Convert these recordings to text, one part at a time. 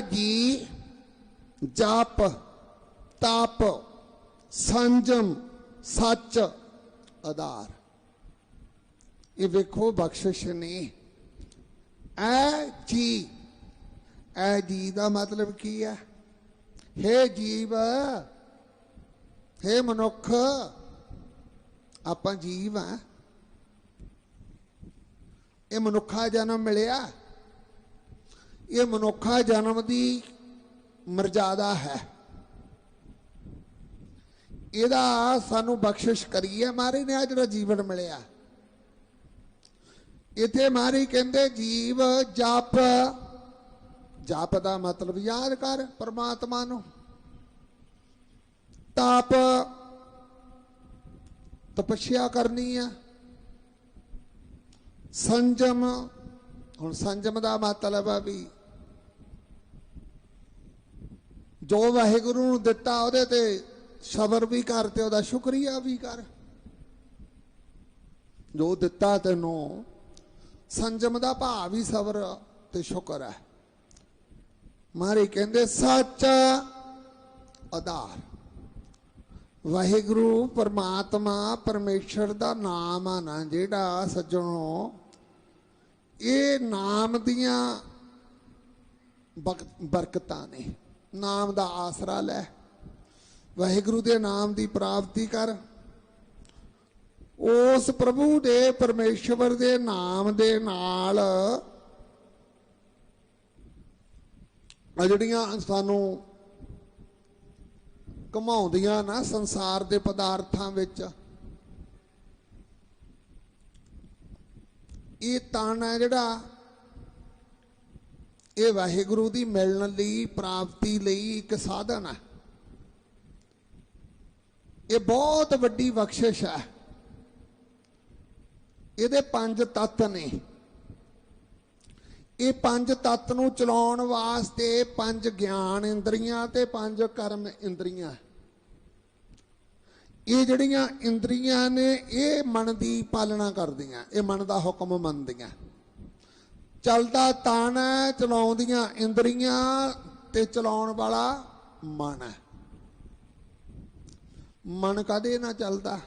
ਜੀ, ਜਪ, ਤਪ, ਸੰਜਮ, ਸੱਚ, ਆਧਾਰ। ਇਹ ਵੇਖੋ ਬਖਸ਼ਿਸ਼ ਨੇ। ਐ ਜੀ ਐ ਜੀ ਦਾ ਮਤਲਬ ਕੀ ਹੈ? ਹੇ ਜੀਵ, ਹੇ ਮਨੁੱਖ, ਆਪਾਂ ਜੀਵ ਆ ਇਹ ਮਨੁੱਖਾ ਜਨਮ ਮਿਲਿਆ। ਇਹ ਮਨੁੱਖਾ ਜਨਮ ਦੀ ਮਰਜ਼ਾਦਾ ਹੈ। ਇਹਦਾ ਸਾਨੂੰ ਬਖਸ਼ਿਸ਼ ਕਰੀਏ ਹੈ ਮਾਰੇ ਨੇ ਆ ਜਿਹੜਾ ਜੀਵਨ ਮਿਲਿਆ। ਇਥੇ ਮਾਰੀ ਕਹਿੰਦੇ ਜੀਵ ਜਪ। ਜਪ ਦਾ ਮਤਲਬ ਯਾਦ ਕਰ ਪਰਮਾਤਮਾ ਨੂੰ। ਤਪ ਤਪੱਸਿਆ ਕਰਨੀ ਆ। ਸੰਜਮ, ਹੁਣ ਸੰਜਮ ਦਾ ਮਤਲਬ ਆ ਵੀ ਜੋ ਵਾਹਿਗੁਰੂ ਨੂੰ ਦਿੱਤਾ ਉਹਦੇ ਤੇ ਸਬਰ ਵੀ ਕਰ ਤੇ ਉਹਦਾ ਸ਼ੁਕਰੀਆ ਵੀ ਕਰ। ਜੋ ਦਿੱਤਾ ਤੈਨੂੰ, ਸੰਜਮ ਦਾ ਭਾਵ ਹੀ ਸਬਰ ਤੇ ਸ਼ੁਕਰ ਹੈ। ਮਾਰੇ ਕਹਿੰਦੇ, ਸੱਚ ਆਧਾਰ। ਵਾਹਿਗੁਰੂ, ਪਰਮਾਤਮਾ, ਪਰਮੇਸ਼ਰ ਦਾ ਨਾਮ ਆ ਨਾ ਜਿਹੜਾ ਸੱਜਣੋ, ਇਹ ਨਾਮ ਦੀਆਂ ਬਕ- ਬਰਕਤਾਂ ਨੇ। ਨਾਮ ਦਾ ਆਸਰਾ ਲੈ। ਵਾਹਿਗੁਰੂ ਦੇ ਨਾਮ ਦੀ ਪ੍ਰਾਪਤੀ ਕਰ। ਉਸ ਪ੍ਰਭੂ ਦੇ ਪਰਮੇਸ਼ਵਰ ਦੇ ਨਾਮ ਦੇ ਨਾਲ ਆ ਜਿਹੜੀਆਂ ਸਾਨੂੰ ਘਮਾਉਂਦੀਆਂ ਨਾ ਸੰਸਾਰ ਦੇ ਪਦਾਰਥਾਂ ਵਿੱਚ, ਇਹ ਤਨ ਹੈ ਜਿਹੜਾ ਇਹ ਵਾਹਿਗੁਰੂ ਦੀ ਮਿਲਣ ਲਈ, ਪ੍ਰਾਪਤੀ ਲਈ ਇੱਕ ਸਾਧਨ ਹੈ। ਇਹ ਬਹੁਤ ਵੱਡੀ ਬਖਸ਼ਿਸ਼ ਹੈ। ਇਹਦੇ ਪੰਜ ਤੱਤ ਨੇ। ਇਹ ਪੰਜ ਤੱਤ ਨੂੰ ਚਲਾਉਣ ਵਾਸਤੇ ਪੰਜ ਗਿਆਨ ਇੰਦਰੀਆਂ ਤੇ ਪੰਜ ਕਰਮ ਇੰਦਰੀਆਂ। ਇਹ ਜਿਹੜੀਆਂ ਇੰਦਰੀਆਂ ਨੇ, ਇਹ ਮਨ ਦੀ ਪਾਲਣਾ ਕਰਦੀਆਂ, ਇਹ ਮਨ ਦਾ ਹੁਕਮ ਮੰਨਦੀਆਂ। ਚਲਦਾ ਤਨ ਹੈ, ਚਲਾਉਂਦੀਆਂ ਇੰਦਰੀਆਂ ਤੇ ਚਲਾਉਣ ਵਾਲਾ ਮਨ ਹੈ। ਮਨ ਕਦੇ ਨਾ ਚੱਲਦਾ?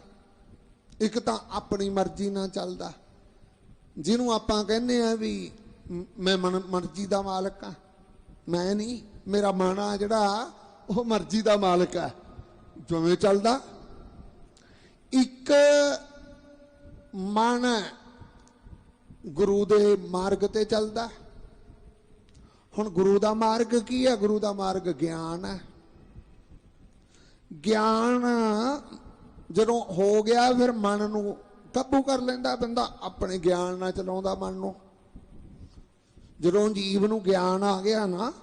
ਇੱਕ ਤਾਂ ਆਪਣੀ ਮਰਜ਼ੀ ਨਾਲ ਚੱਲਦਾ। ਜਿਹਨੂੰ ਆਪਾਂ ਕਹਿੰਦੇ ਆ ਵੀ ਮੈਂ ਮਨ, ਮਰਜ਼ੀ ਦਾ ਮਾਲਕ ਆ ਮੈਂ ਨਹੀਂ, ਮੇਰਾ ਮਨ ਆ ਜਿਹੜਾ, ਉਹ ਮਰਜ਼ੀ ਦਾ ਮਾਲਕ ਆ ਜਿਵੇਂ ਚੱਲਦਾ। ਇੱਕ ਮਨ ਗੁਰੂ ਦੇ ਮਾਰਗ ਤੇ ਚੱਲਦਾ ਹੁਣ ਗੁਰੂ ਦਾ ਮਾਰਗ ਕੀ ਹੈ? ਗੁਰੂ ਦਾ ਮਾਰਗ ਗਿਆਨ ਹੈ। ਗਿਆਨ ਜਦੋਂ ਹੋ ਗਿਆ ਫਿਰ ਮਨ ਨੂੰ ਕਾਬੂ ਕਰ ਲੈਂਦਾ ਬੰਦਾ, ਆਪਣੇ ਗਿਆਨ ਨਾਲ ਚਲਾਉਂਦਾ ਮਨ ਨੂੰ। ਜਦੋਂ ਜੀਵ ਨੂੰ ਗਿਆਨ ਆ ਗਿਆ ਨਾ,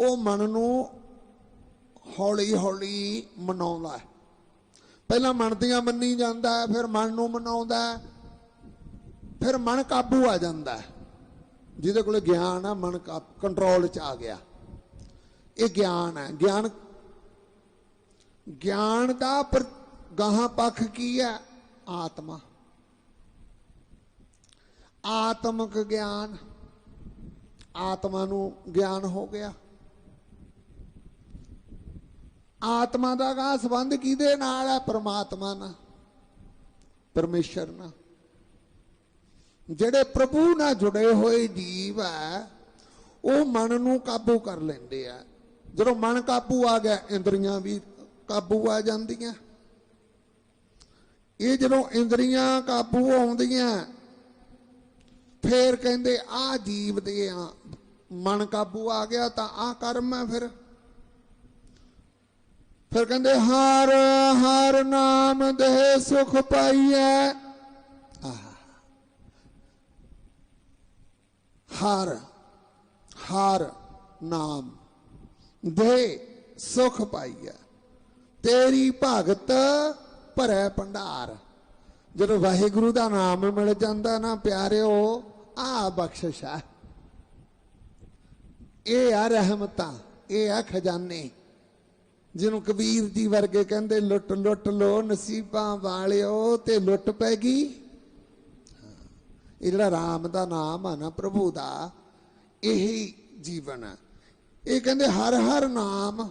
ਉਹ ਮਨ ਨੂੰ ਹੌਲੀ ਹੌਲੀ ਮਨਾਉਂਦਾ ਪਹਿਲਾਂ ਮਨ ਦੀਆਂ ਮੰਨੀ ਜਾਂਦਾ ਫਿਰ ਮਨ ਨੂੰ ਮਨਾਉਂਦਾ ਫਿਰ ਮਨ ਕਾਬੂ ਆ ਜਾਂਦਾ ਹੈ। ਜਿਹਦੇ ਕੋਲ ਗਿਆਨ ਆ, ਮਨ ਕੰਟਰੋਲ ਚ ਆ ਗਿਆ। ਇਹ ਗਿਆਨ ਹੈ। ਗਿਆਨ ਗਿਆਨ ਦਾ ਪਰ, ਗਾਹਾਂ ਪੱਖ ਕੀ ਹੈ? ਆਤਮਾ। ਆਤਮਿਕ ਗਿਆਨ, ਆਤਮਾ ਨੂੰ ਗਿਆਨ ਹੋ ਗਿਆ। ਆਤਮਾ ਦਾ ਗਾ ਸੰਬੰਧ ਕਿਹਦੇ ਨਾਲ ਹੈ? ਪਰਮਾਤਮਾ ਨਾਲ, ਪਰਮੇਸ਼ਰ ਨਾਲ। ਜਿਹੜੇ ਪ੍ਰਭੂ ਨਾਲ ਜੁੜੇ ਹੋਏ ਜੀਵ ਹੈ ਉਹ ਮਨ ਨੂੰ ਕਾਬੂ ਕਰ ਲੈਂਦੇ ਆ। ਜਦੋਂ ਮਨ ਕਾਬੂ ਆ ਗਿਆ, ਇੰਦਰੀਆਂ ਵੀ ਕਾਬੂ ਆ ਜਾਂਦੀਆਂ। ਇਹ ਜਦੋਂ ਇੰਦਰੀਆਂ ਕਾਬੂ ਆਉਂਦੀਆਂ, ਫੇਰ ਕਹਿੰਦੇ ਆ ਜੀਵ ਦੇ ਆ, ਮਨ ਕਾਬੂ ਆ ਗਿਆ ਤਾਂ ਆ ਕਰਮ ਹੈ ਫਿਰ। ਫਿਰ ਕਹਿੰਦੇ, ਹਰ ਹਰ ਨਾਮ ਦੇ ਸੁਖ ਪਾਈਐ ਹਰ ਹਰ ਨਾਮ ਦੇ ਸੁਖ ਪਾਈਐ। ਤੇਰੀ ਭਗਤ ਭਰੈ ਭੰਡਾਰ। ਜਦੋਂ ਵਾਹਿਗੁਰੂ ਦਾ ਨਾਮ ਮਿਲ ਜਾਂਦਾ ਨਾ ਪਿਆਰਿਓ ਆ ਬਖਸ਼ਿਸ਼ ਹੈ ਇਹ ਆ ਰਹਿਮਤਾਂ, ਇਹ ਆ ਖਜ਼ਾਨੇ। ਜਿਹਨੂੰ ਕਬੀਰ ਜੀ ਵਰਗੇ ਕਹਿੰਦੇ, ਲੁੱਟ ਲੁੱਟ ਲੋ, ਨਸੀਬਾਂ ਵਾਲਿਓ, ਤੇ ਲੁੱਟ ਪੈ ਗਈ। ਇਹ ਜਿਹੜਾ ਰਾਮ ਦਾ ਨਾਮ ਆ ਨਾ, ਪ੍ਰਭੂ ਦਾ, ਇਹੀ ਜੀਵਨ ਹੈ ਇਹ ਕਹਿੰਦੇ ਹਰ ਹਰ ਨਾਮ।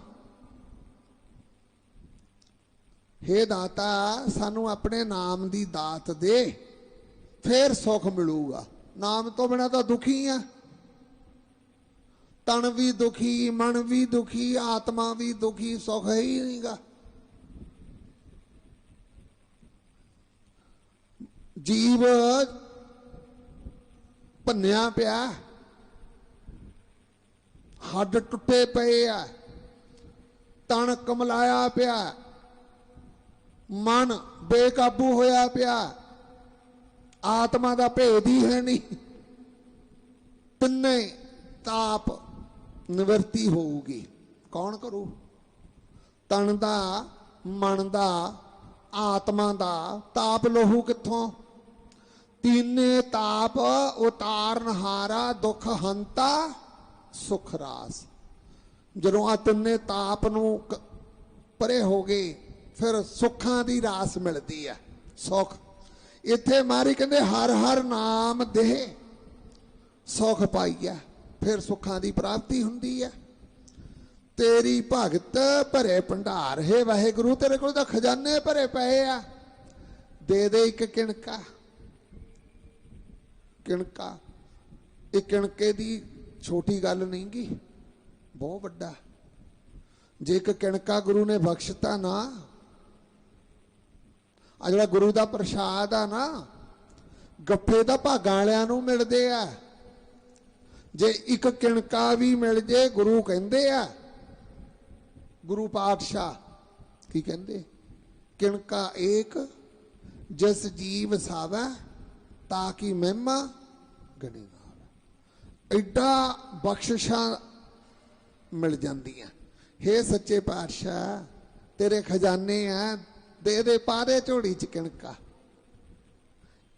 ਹੇ ਦਾਤਾ, ਸਾਨੂੰ ਆਪਣੇ ਨਾਮ ਦੀ ਦਾਤ ਦੇ, ਫੇਰ ਸੁੱਖ ਮਿਲੂਗਾ। ਨਾਮ ਤੋਂ ਬਿਨਾ ਤਾਂ ਦੁਖੀ ਆ। ਤਨ ਵੀ ਦੁਖੀ, ਮਨ ਵੀ ਦੁਖੀ, ਆਤਮਾ ਵੀ ਦੁਖੀ, ਸੁਖ ਹੀ ਨਹੀਂਗਾ। ਜੀਵ ਭੰਨਿਆ ਪਿਆ। ਹੱਡ ਟੁੱਟੇ ਪਏ ਆ। ਤਣ ਕਮਲਾਇਆ ਪਿਆ। ਮਨ ਬੇਕਾਬੂ ਹੋਇਆ ਪਿਆ। ਆਤਮਾ ਦਾ ਭੇਦ ਹੀ ਹੈ ਨਹੀਂ। ਤਿੰਨੇ ਤਾਪ ਨਿਵਰਤੀ ਹੋਊਗੀ। ਕੌਣ ਕਰੂ? ਤਣ ਦਾ, ਮਨ ਦਾ, ਆਤਮਾ ਦਾ। ਤਾਪ ਲਹੂ ਕਿੱਥੋਂ? ਤੀਨੇ ਤਾਪ ਉਤਾਰਨ ਹਾਰਾ, ਦੁਖ ਹੰਤਾ, ਸੁਖ ਰਾਸ। ਜਦੋਂ ਆ ਤਿੰਨੇ ਤਾਪ ਨੂੰ ਕ- ਪਰੇ ਹੋ ਗਏ, ਫਿਰ ਸੁੱਖਾਂ ਦੀ ਰਾਸ ਮਿਲਦੀ ਹੈ, ਸੁਖ। ਇੱਥੇ ਮਾਰੀ ਕਹਿੰਦੇ, ਹਰ ਹਰ ਨਾਮ ਦੇਹ, ਸੁਖ ਪਾਈਆ ਫਿਰ ਸੁੱਖਾਂ ਦੀ ਪ੍ਰਾਪਤੀ ਹੁੰਦੀ ਹੈ। ਤੇਰੀ ਭਗਤ ਭਰੇ ਭੰਡਾਰ ਹੈ, ਵਾਹਿਗੁਰੂ ਤੇਰੇ ਕੋਲ ਤਾਂ ਖਜ਼ਾਨੇ ਭਰੇ ਪਏ ਆ। ਦੇ ਦੇ ਇੱਕ ਕਿਣਕਾ। ਕਿਣਕਾ। ਇਹ ਕਿਣਕੇ ਦੀ ਛੋਟੀ ਗੱਲ ਨਹੀਂ ਗੀ। ਬਹੁਤ ਵੱਡਾ। ਜੇ ਇੱਕ ਕਿਣਕਾ ਗੁਰੂ ਨੇ ਬਖਸ਼ਤਾ ਨਾ ਆ ਜਿਹੜਾ ਗੁਰੂ ਦਾ ਪ੍ਰਸ਼ਾਦ ਆ ਨਾ ਗੱਫੇ ਤਾਂ ਭਾਗਾਂ ਵਾਲਿਆਂ ਨੂੰ ਮਿਲਦੇ ਆ। ਜੇ ਇੱਕ ਕਿਣਕਾ ਵੀ ਮਿਲ ਜੇ, ਗੁਰੂ ਕਹਿੰਦੇ ਆ, ਗੁਰੂ ਪਾਤਸ਼ਾਹ ਕੀ ਕਹਿੰਦੇ? ਕਿਣਕਾ ਏਕ, ਜਿਸ ਜੀਵ ਸਾਵੈ ਤਾਂ ਕਿ ਮਹਿਮਾ ਗਣੀ ਨਾਵੇ ਐਡਾ ਬਖਸ਼ਿਸ਼ਾਂ ਮਿਲ ਜਾਂਦੀਆਂ ਹੇ ਸੱਚੇ ਪਾਤਸ਼ਾਹ ਤੇਰੇ ਖਜ਼ਾਨੇ ਆ ਦੇ ਦੇ ਪਾਰੇ ਝੋੜੀ ਚ ਕਿਣਕਾ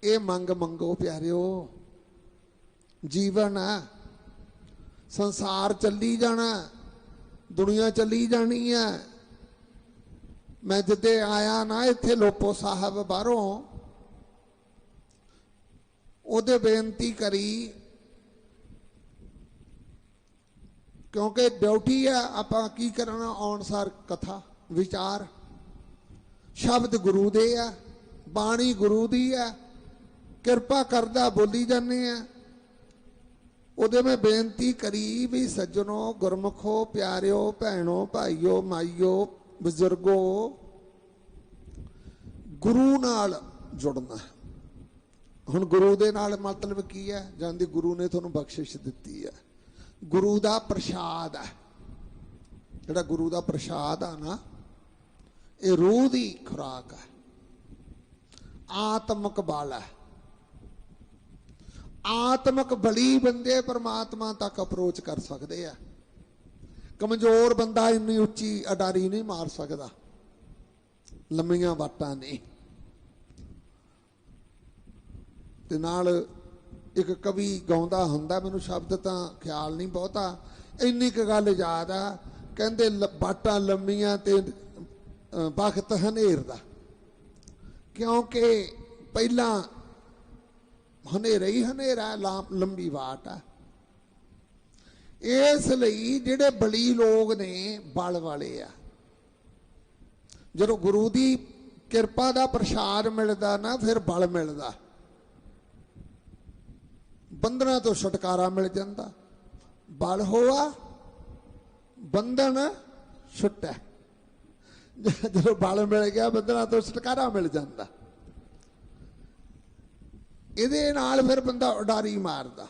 ਇਹ ਮੰਗ ਮੰਗੋ ਪਿਆਰਿਓ ਜੀਵਨ ਆ ਸੰਸਾਰ ਚੱਲੀ ਜਾਣਾ ਦੁਨੀਆ ਚੱਲੀ ਜਾਣੀ ਹੈ ਮੈਂ ਜਿੱਦੇ ਆਇਆ ਨਾ ਇੱਥੇ ਲੋਪੋ ਸਾਹਿਬ ਬਾਹਰੋਂ ਉਹਦੇ ਬੇਨਤੀ ਕਰੀ ਕਿਉਂਕਿ ਡਿਊਟੀ ਹੈ, ਆਪਾਂ ਕੀ ਕਰਨਾ ਆਉਣਸਾਰ ਕਥਾ, ਵਿਚਾਰ। ਸ਼ਬਦ ਗੁਰੂ ਦੇ ਆ, ਬਾਣੀ ਗੁਰੂ ਦੀ ਆ। ਕਿਰਪਾ ਕਰਦਾ ਬੋਲੀ ਜਾਂਦੇ ਆ। ਉਹਦੇ ਮੈਂ ਬੇਨਤੀ ਕਰੀ ਵੀ ਸੱਜਣੋ, ਗੁਰਮਖੋ, ਪਿਆਰਿਓ, ਭੈਣੋ, ਭਾਈਓ, ਮਾਈਓ, ਬਜ਼ੁਰਗੋ, ਗੁਰੂ ਨਾਲ ਜੁੜਨਾ। ਹੈ। ਹੁਣ ਗੁਰੂ ਦੇ ਨਾਲ ਮਤਲਬ ਕੀ ਹੈ? ਜਾਂਦੀ ਗੁਰੂ ਨੇ ਤੁਹਾਨੂੰ ਬਖਸ਼ਿਸ਼ ਦਿੱਤੀ ਹੈ। ਗੁਰੂ ਦਾ ਪ੍ਰਸ਼ਾਦ ਹੈ। ਜਿਹੜਾ ਗੁਰੂ ਦਾ ਪ੍ਰਸ਼ਾਦ ਆ ਨਾ, ਇਹ ਰੂਹ ਦੀ ਖੁਰਾਕ ਹੈ। ਆਤਮਕ ਬਲ ਹੈ। ਆਤਮਕ ਬਲੀ ਬੰਦੇ ਪਰਮਾਤਮਾ ਤੱਕ ਅਪਰੋਚ ਕਰ ਸਕਦੇ ਆ। ਕਮਜ਼ੋਰ ਬੰਦਾ ਇੰਨੀ ਉੱਚੀ ਅਡਾਰੀ ਨਹੀਂ ਮਾਰ ਸਕਦਾ। ਲੰਮੀਆਂ ਵਾਟਾਂ ਨਹੀਂ। ਤੇ ਨਾਲ ਇੱਕ ਕਵੀ ਗਾਉਂਦਾ ਹੁੰਦਾ, ਮੈਨੂੰ ਸ਼ਬਦ ਤਾਂ ਖਿਆਲ ਨਹੀਂ ਬਹੁਤਾ। ਇੰਨੀ ਕੁ ਗੱਲ ਯਾਦ ਆ, ਕਹਿੰਦੇ ਲ- ਵਾਟਾਂ ਲੰਮੀਆਂ ਤੇ ਵਕਤ ਹਨੇਰ ਦਾ। ਕਿਉਂਕਿ ਪਹਿਲਾਂ ਹਨੇਰਾ ਹੀ ਹਨੇਰਾ ਲਾਂ- ਲੰਬੀ ਵਾਟ ਆ। ਇਸ ਲਈ ਜਿਹੜੇ ਬਲੀ ਲੋਕ ਨੇ, ਬਲ ਵਾਲੇ ਆ। ਜਦੋਂ ਗੁਰੂ ਦੀ ਕਿਰਪਾ ਦਾ ਪ੍ਰਸ਼ਾਦ ਮਿਲਦਾ ਨਾ, ਫਿਰ ਬਲ ਮਿਲਦਾ। ਬੰਧਨਾਂ ਤੋਂ ਛੁਟਕਾਰਾ ਮਿਲ ਜਾਂਦਾ। ਬਲ ਹੋਆ, ਬੰਧਨ ਛੁੱਟੈ। ਜਦੋਂ ਬਲ ਮਿਲ ਗਿਆ, ਬੰਧਨਾਂ ਤੋਂ ਛੁਟਕਾਰਾ ਮਿਲ ਜਾਂਦਾ। ਇਹਦੇ ਨਾਲ ਫਿਰ ਬੰਦਾ ਉਡਾਰੀ ਮਾਰਦਾ।